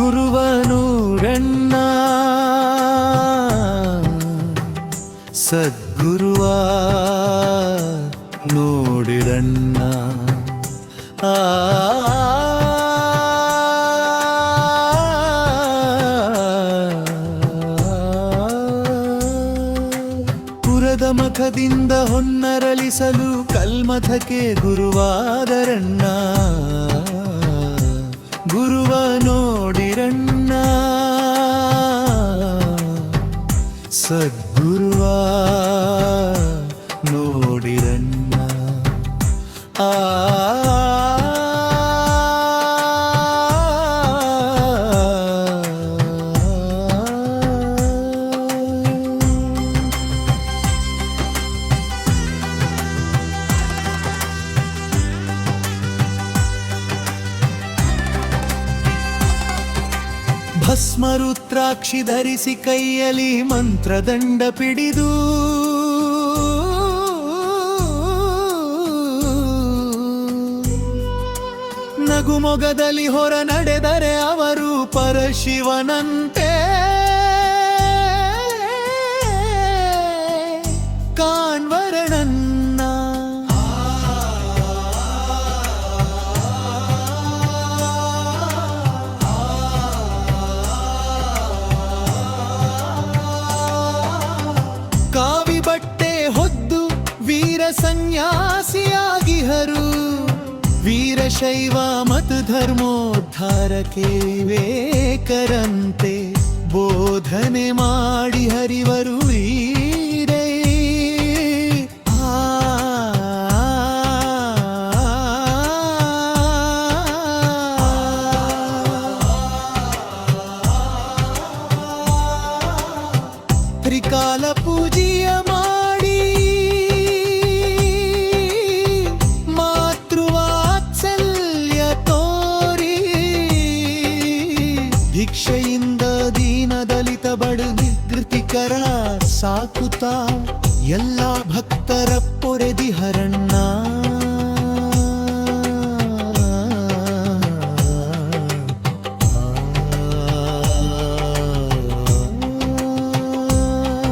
ಗುರುವನೂರಣ್ಣ ಸದ್ಗುರುವ ನೋಡಿರಣ್ಣ ಆ ಪುರದ ಮಖದಿಂದ ಹೊನ್ನರಳಿಸಲು ಕಲ್ಮಥಕ್ಕೆ ಗುರುವಾದರಣ್ಣ ಗುರುವ ನೋಡಿರಣ್ಣ ಸದ್ಗುರುವ ನೋಡಿರಣ್ಣ ಆ ಭಸ್ಮರುದ್ರಾಕ್ಷಿ ಧರಿಸಿ ಕೈಯಲ್ಲಿ ಮಂತ್ರದಂಡ ಪಿಡಿದು. ನಗುಮೊಗದಲ್ಲಿ ಹೊರ ನಡೆದರೆ ಅವರು ಪರಶಿವನಂತೆ. ಕಾಣ್ವರಣನ್ನ ಸನ್ಯಾಸಿಯಾಗಿಹರು. ವೀರಶೈವ ಮತ ಧರ್ಮೋದ್ಧಾರಕ್ಕೆ ವಿವೇಕರಂತೆ ಬೋಧನೆ ಮಾಡಿ ಹರಿವರು. ನಿಗೃತಿಕರ ಸಾಕುತ್ತಾ ಎಲ್ಲ ಭಕ್ತರ ಪೊರೆದಿ ಹರಣ್ಣ.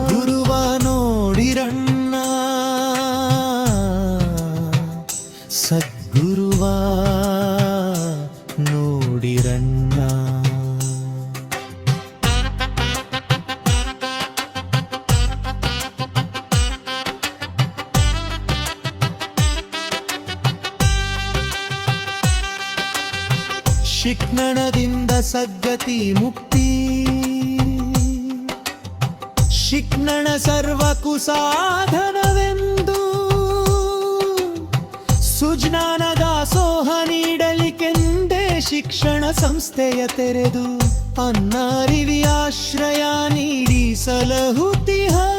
ಗುರುವ ನೋಡಿರಣ್ಣ. ಸದ್ಗುರುವ ಶಿಕ್ಷಣದಿಂದ ಸದ್ಗತಿ ಮುಕ್ತಿ. ಶಿಕ್ಷಣ ಸರ್ವಕು ಸಾಧನವೆಂದು ಸುಜ್ಞಾನ ದಾಸೋಹ ನೀಡಲಿಕ್ಕೆಂದೇ ಶಿಕ್ಷಣ ಸಂಸ್ಥೆಯ ತೆರೆದು, ಅನ್ನಾರಿವಿ ಆಶ್ರಯ ನೀಡಿ ಸಲಹುತಿಹರು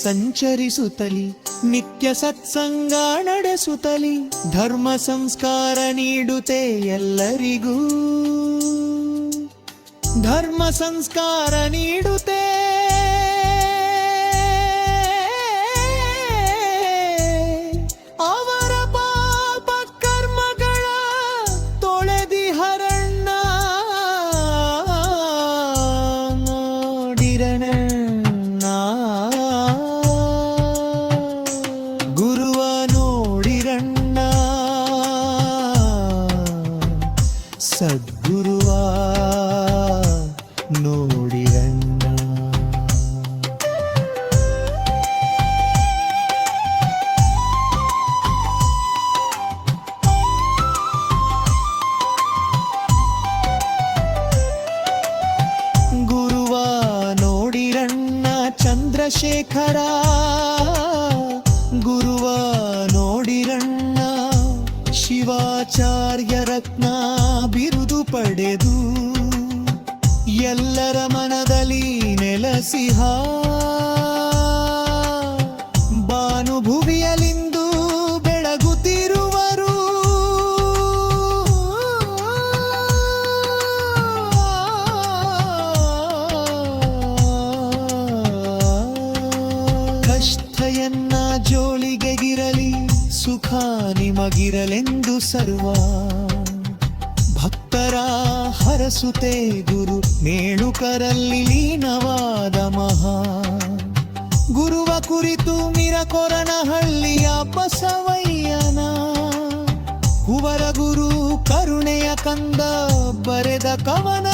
ಸಂಚರಿಸುತ್ತಲಿ ನಿತ್ಯ ಸತ್ಸಂಗ ನಡೆಸುತ್ತಲಿ ಧರ್ಮ ಸಂಸ್ಕಾರ ನೀಡುತ್ತೆ ಎಲ್ಲರಿಗೂ ಧರ್ಮ ಸಂಸ್ಕಾರ ನೀಡುತ್ತೆ ಚಂದ್ರಶೇಖರ ಗುರುವ ನೋಡಿರಣ್ಣ ಶಿವಾಚಾರ್ಯ ರತ್ನ ಬಿರುದು ಪಡೆದು ಎಲ್ಲರ ಮನದಲ್ಲಿ ನೆಲಸಿಹ ನಿಮಗಿರಲೆಂದು ಸರ್ವ ಭಕ್ತರ ಹರಸುತೆ ಗುರು ನೇಣುಕರಲ್ಲಿ ಲೀನವಾದ ಮಹಾ. ಗುರುವ ಕುರಿತು ಮಿರಕೊರನಹಳ್ಳಿಯ ಬಸವಯ್ಯನ. ಕುವರ ಗುರು ಕರುಣೆಯ ಕಂದ ಬರೆದ ಕವನವಿದು